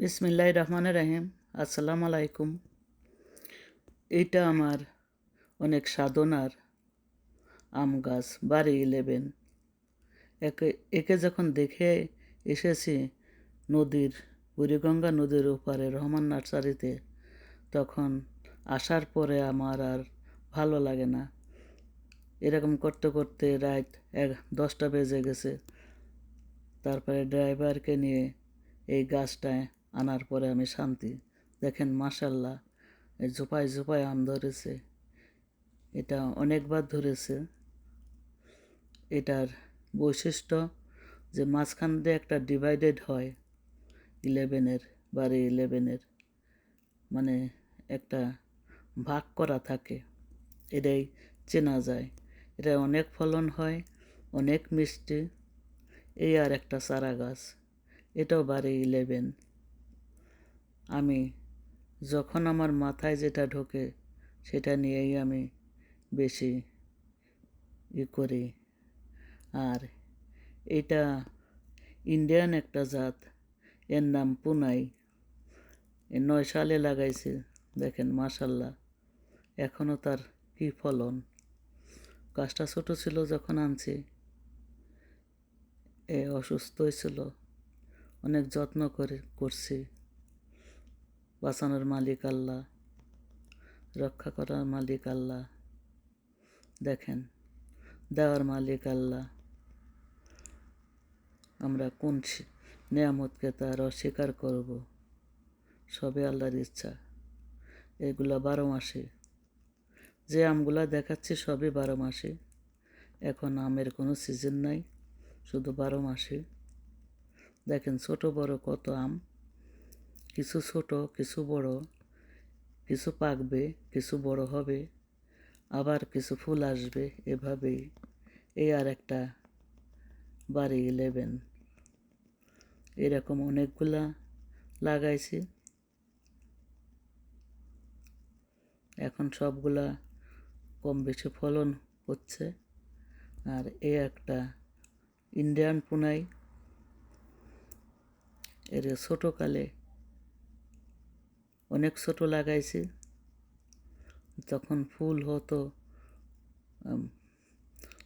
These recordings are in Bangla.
বিসমিল্লাহ রহমান রাহিম। আসসালামু আলাইকুম। এইটা আমার অনেক সাধনার আম গাছ, বাড়ি ইলেভেন একে একে যখন দেখে এসেছি নদীর, বুড়িগঙ্গা নদীর ওপারে রহমান নার্সারিতে, তখন আসার পরে আমার আর ভালো লাগে না। এরকম করতে করতে রাত এক, দশটা বেজে গেছে। তারপরে ড্রাইভারকে নিয়ে এই গাছটায় আনার পরে আমি শান্তি। দেখেন মাসাল্লাহ এই ঝোপায় ঝোপায় আম ধরেছে। এটা অনেকবার ধরেছে। এটার বৈশিষ্ট্য যে মাঝখান দিয়ে একটা ডিভাইডেড হয় ইলেভেনের বারে ইলেভেনের মানে একটা ভাগ করা থাকে। এটাই চেনা যায়। এটা অনেক ফলন হয়, অনেক মিষ্টি। এই আর একটা চারা গাছ এটাও বারে ইলেভেন আমি যখন আমার মাথায় যেটা ঢোকে, সেটা নিয়েই আমি বেশি ই করি। আর এটা ইন্ডিয়ান একটা জাত, এর নাম পুনাই। নয় সালে লাগাইছে, দেখেন, মাশাল্লাহ। এখনও তার কি ফলন? গাছটা ছোটো ছিল যখন আনছি, এ অসুস্থ হয়েছিল অনেক যত্ন করে করছি। বাঁচানোর মালিক আল্লাহ, রক্ষা করার মালিক আল্লাহ। দেখেন, দেওয়ার মালিক আল্লাহ। আমরা কোন নিয়ামতকে তার অস্বীকার করব? সবে আল্লাহর ইচ্ছা। এগুলা বারো মাসে। যে আমগুলা দেখাচ্ছি সবই বারো মাসে। এখন আমের কোনো সিজন নাই, শুধু বারো মাসে। দেখেন ছোট বড় কত আম। কিছু ছোট, কিছু বড়, কিছু পাকবে, কিছু বড় হবে, আবার কিছু ফুল আসবে এভাবেই। এই আর একটা বাড়ি ইলেভেন এরকম অনেকগুলা লাগাইছি। এখন সবগুলা কম বেশি ফলন হচ্ছে। আর এ একটা ইন্ডিয়ান পুনাই। এর ছোটোকালে অনেক ছোট লাগাইছি। তখন ফুল হতো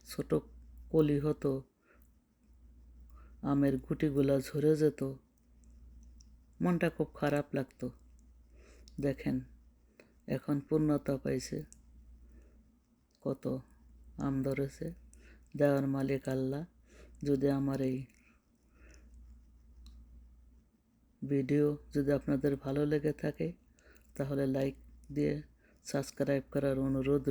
ছোট কলি হতো, আমের গুটিগুলা ঝরে যেত, মনটা খুব খারাপ লাগতো। দেখেন, এখন পূর্ণতা পাইছে। কত আম ধরেছে। দেওয়ার মালিক আল্লাহ। যদি আমার এই ভিডিও যদি আপনাদের ভালো লেগে থাকে তাহলে লাইক দিয়ে সাবস্ক্রাইব করার অনুরোধ